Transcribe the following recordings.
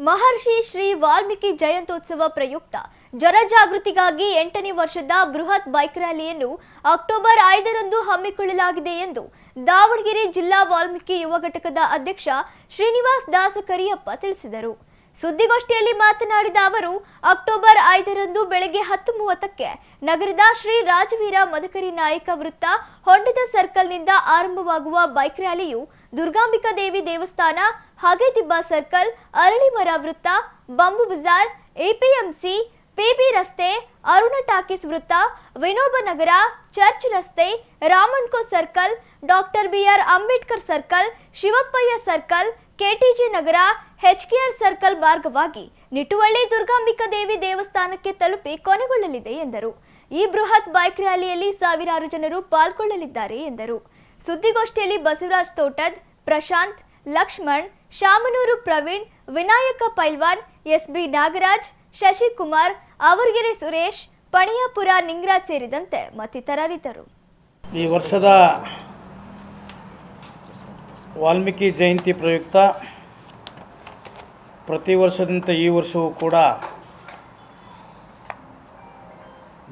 ಮಹರ್ಷಿ ಶ್ರೀ ವಾಲ್ಮೀಕಿ ಜಯಂತ್ಯೋತ್ಸವ ಪ್ರಯುಕ್ತ ಜನಜಾಗೃತಿಗಾಗಿ ಎಂಟನೇ ವರ್ಷದ ಬೃಹತ್ ಬೈಕ್ ರ್ಯಾಲಿಯನ್ನು ಅಕ್ಟೋಬರ್ ಐದರಂದು ಹಮ್ಮಿಕೊಳ್ಳಲಾಗಿದೆ ಎಂದು ದಾವಣಗೆರೆ ಜಿಲ್ಲಾ ವಾಲ್ಮೀಕಿ ಯುವ ಘಟಕದ ಅಧ್ಯಕ್ಷ ಶ್ರೀನಿವಾಸ್ ದಾಸ ಕರಿಯಪ್ಪ ತಿಳಿಸಿದರು. ಸುದ್ದಿಗೋಷ್ಠಿಯಲ್ಲಿ ಮಾತನಾಡಿದ ಅವರು, ಅಕ್ಟೋಬರ್ ಐದರಂದು ಬೆಳಗ್ಗೆ ಹತ್ತು ಮೂವತ್ತಕ್ಕೆ ನಗರದ ಶ್ರೀ ರಾಜವೀರ ಮದಕರಿ ನಾಯಕ ವೃತ್ತ ಹೊಂಡದ ಸರ್ಕಲ್ನಿಂದ ಆರಂಭವಾಗುವ ಬೈಕ್ ರ್ಯಾಲಿಯು ದುರ್ಗಾಂಬಿಕಾ ದೇವಿ ದೇವಸ್ಥಾನ ಹಾಗೇತಿಬ್ಬ ಸರ್ಕಲ್, ಅರಳಿಮರ ವೃತ್ತ, ಬಂಬು ಬಜಾರ್, ಎಪಿಎಂಸಿ ಪಿಬಿ ರಸ್ತೆ, ಅರುಣ ಟಾಕೀಸ್ ವೃತ್ತ, ವಿನೋಬ ನಗರ, ಚರ್ಚ್ ರಸ್ತೆ, ರಾಮಣ್ಕೋ circle, doctor B R Ambedkar circle, Shivappayya circle, K T G Nagar H K R circle ಮಾರ್ಗವಾಗಿ ನಿಟುವಳ್ಳಿ ದುರ್ಗಾಂಬಿಕಾ ದೇವಿ ದೇವಸ್ಥಾನಕ್ಕೆ ತಲುಪಿ ಕೊನೆಗೊಳ್ಳಲಿದೆ ಎಂದರು. ಈ ಬೃಹತ್ ಬೈಕ್ ರ್ಯಾಲಿಯಲ್ಲಿ ಸಾವಿರಾರು ಜನರು ಪಾಲ್ಗೊಳ್ಳಲಿದ್ದಾರೆ ಎಂದರು. ಸುದ್ದಿಗೋಷ್ಠಿಯಲ್ಲಿ ಬಸವರಾಜ್ ತೋಟದ್, ಪ್ರಶಾಂತ್, ಲಕ್ಷ್ಮಣ್ ಶಾಮನೂರು ಪ್ರವೀಣ್, ವಿನಾಯಕ ಪೈಲ್ವಾನ್, ಎಸ್ಬಿ ನಾಗರಾಜ್, ಶಶಿಕುಮಾರ್ ಆವರ್ಗೆರೆ ಸುರೇಶ್, ಪಣಿಯಾಪುರ ನಿಂಗ್ರಾಜ್ ಸೇರಿದಂತೆ ಮತ್ತಿತರರಿದ್ದರು. ಈ ವರ್ಷದ ವಾಲ್ಮೀಕಿ ಜಯಂತಿ ಪ್ರಯುಕ್ತ ಪ್ರತಿ ವರ್ಷದಂತೆ ಈ ವರ್ಷವೂ ಕೂಡ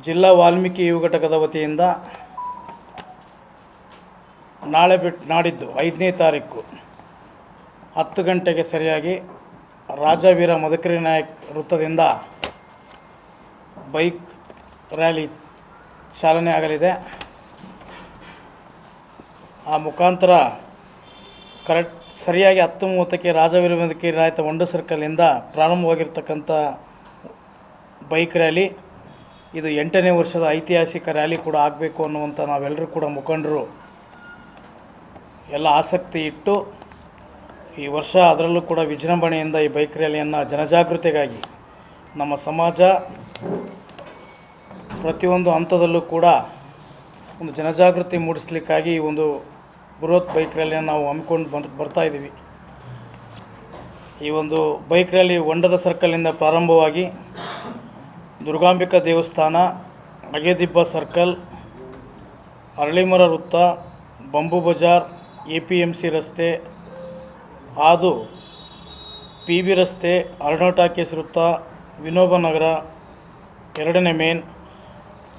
ಜಿಲ್ಲಾ ವಾಲ್ಮೀಕಿ ಯುವ ಘಟಕದ ವತಿಯಿಂದ ನಾಳೆ ಬಿಟ್ಟು ನಾಡಿದ್ದು ಐದನೇ ತಾರೀಕು. ಹತ್ತು ಗಂಟೆಗೆ ಸರಿಯಾಗಿ ರಾಜವೀರ ಮದಕರಿ ನಾಯಕ್ ವೃತ್ತದಿಂದ ಬೈಕ್ ರ್ಯಾಲಿ ಚಾಲನೆ ಆಗಲಿದೆ. ಆ ಮುಖಾಂತರ ಕರೆಕ್ಟ್ ಸರಿಯಾಗಿ ಹತ್ತು ಮೂವತ್ತಕ್ಕೆ ರಾಜವೀರ ಮದಕರಿ ನಾಯಕ ಒಂಡು ಸರ್ಕಲಿಂದ ಪ್ರಾರಂಭವಾಗಿರ್ತಕ್ಕಂಥ ಬೈಕ್ ರ್ಯಾಲಿ, ಇದು ಎಂಟನೇ ವರ್ಷದ ಐತಿಹಾಸಿಕ ರ್ಯಾಲಿ ಕೂಡ ಆಗಬೇಕು ಅನ್ನುವಂಥ ನಾವೆಲ್ಲರೂ ಕೂಡ ಮುಖಂಡರು ಎಲ್ಲ ಆಸಕ್ತಿ ಇಟ್ಟು ಈ ವರ್ಷ ಅದರಲ್ಲೂ ಕೂಡ ವಿಜೃಂಭಣೆಯಿಂದ ಈ ಬೈಕ್ ರ್ಯಾಲಿಯನ್ನು ಜನಜಾಗೃತಿಗಾಗಿ ನಮ್ಮ ಸಮಾಜ ಪ್ರತಿಯೊಂದು ಹಂತದಲ್ಲೂ ಕೂಡ ಒಂದು ಜನಜಾಗೃತಿ ಮೂಡಿಸ್ಲಿಕ್ಕಾಗಿ ಈ ಒಂದು ಬೃಹತ್ ಬೈಕ್ ರ್ಯಾಲಿಯನ್ನು ನಾವು ಹಮ್ಮಿಕೊಂಡು ಬಂದು ಬರ್ತಾ ಇದ್ದೀವಿ. ಈ ಒಂದು ಬೈಕ್ ರ್ಯಾಲಿ ಹೊಂಡದ ಸರ್ಕಲಿಂದ ಪ್ರಾರಂಭವಾಗಿ ದುರ್ಗಾಂಬಿಕಾ ದೇವಸ್ಥಾನ, ಅಗೆದಿಬ್ಬ ಸರ್ಕಲ್, ಅರಳಿಮರ ವೃತ್ತ, Bambu Bazar, A P M C ರಸ್ತೆ ಹಾದು ಪಿ ಬಿ ರಸ್ತೆ ಅರ್ಣೋ ಟಾಕೀಸ್ ವೃತ್ತ ವಿನೋಬ ನಗರ, ಎರಡನೇ ಮೇನ್,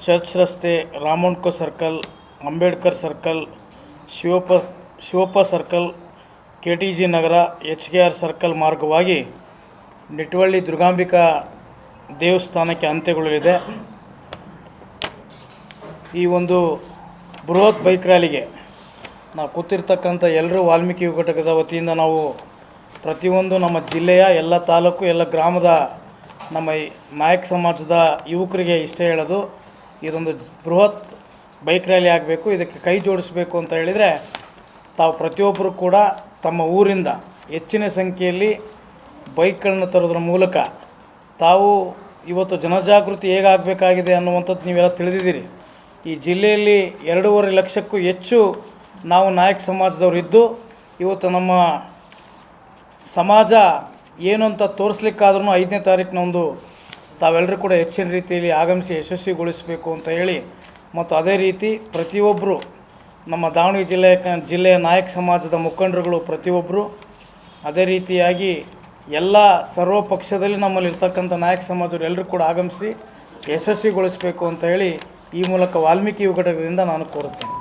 ಚರ್ಚ್ ರಸ್ತೆ ರಾಮಣ್ಕೋ circle, Ambedkar circle, Shivappa Shivappa circle K T G Nagar, H K R circle ಮಾರ್ಗವಾಗಿ ನಿಟ್ವಳ್ಳಿ ದುರ್ಗಾಂಬಿಕಾ ದೇವಸ್ಥಾನಕ್ಕೆ ಅಂತ್ಯಗೊಳ್ಳಲಿದೆ. ಈ ಒಂದು ಬೃಹತ್ ಬೈಕ್ ರ್ಯಾಲಿಗೆ ನಾವು ಕೂತಿರ್ತಕ್ಕಂಥ ಎಲ್ಲರೂ ವಾಲ್ಮೀಕಿ ಘಟಕದ ವತಿಯಿಂದ ನಾವು ಪ್ರತಿಯೊಂದು ನಮ್ಮ ಜಿಲ್ಲೆಯ ಎಲ್ಲ ತಾಲೂಕು, ಎಲ್ಲ ಗ್ರಾಮದ ನಮ್ಮ ನಾಯಕ ಸಮಾಜದ ಯುವಕರಿಗೆ ಇಷ್ಟೇ ಹೇಳೋದು. ಇದೊಂದು ಬೃಹತ್ ಬೈಕ್ ರ್ಯಾಲಿ ಆಗಬೇಕು, ಇದಕ್ಕೆ ಕೈ ಜೋಡಿಸಬೇಕು ಅಂತ ಹೇಳಿದರೆ ತಾವು ಪ್ರತಿಯೊಬ್ಬರು ಕೂಡ ತಮ್ಮ ಊರಿಂದ ಹೆಚ್ಚಿನ ಸಂಖ್ಯೆಯಲ್ಲಿ ಬೈಕ್ಗಳನ್ನು ತರೋದ್ರ ಮೂಲಕ ತಾವು ಇವತ್ತು ಜನಜಾಗೃತಿ ಹೇಗಾಗಬೇಕಾಗಿದೆ ಅನ್ನುವಂಥದ್ದು ನೀವೆಲ್ಲ ತಿಳಿದಿದ್ದೀರಿ. ಈ ಜಿಲ್ಲೆಯಲ್ಲಿ ಎರಡೂವರೆ ಲಕ್ಷಕ್ಕೂ ಹೆಚ್ಚು ನಾವು ನಾಯಕ ಸಮಾಜದವರು ಇದ್ದು, ಇವತ್ತು ನಮ್ಮ ಸಮಾಜ ಏನು ಅಂತ ತೋರಿಸ್ಲಿಕ್ಕಾದ್ರೂ ಐದನೇ ತಾರೀಕಿನೊಂದು ತಾವೆಲ್ಲರೂ ಕೂಡ ಹೆಚ್ಚಿನ ರೀತಿಯಲ್ಲಿ ಆಗಮಿಸಿ ಯಶಸ್ವಿಗೊಳಿಸಬೇಕು ಅಂತ ಹೇಳಿ, ಮತ್ತು ಅದೇ ರೀತಿ ಪ್ರತಿಯೊಬ್ಬರು ನಮ್ಮ ದಾವಣಗೆರೆ ಜಿಲ್ಲೆಯ ಜಿಲ್ಲೆಯ ನಾಯಕ ಸಮಾಜದ ಮುಖಂಡರುಗಳು ಪ್ರತಿಯೊಬ್ಬರು ಅದೇ ರೀತಿಯಾಗಿ ಎಲ್ಲ ಸರ್ವ ಪಕ್ಷದಲ್ಲಿ ನಮ್ಮಲ್ಲಿ ಇರ್ತಕ್ಕಂಥ ನಾಯಕ ಸಮಾಜದವರು ಎಲ್ಲರೂ ಕೂಡ ಆಗಮಿಸಿ ಯಶಸ್ವಿಗೊಳಿಸಬೇಕು ಅಂತ ಹೇಳಿ ಈ ಮೂಲಕ ವಾಲ್ಮೀಕಿ ಘಟಕದಿಂದ ನಾನು ಕೋರುತ್ತೇನೆ.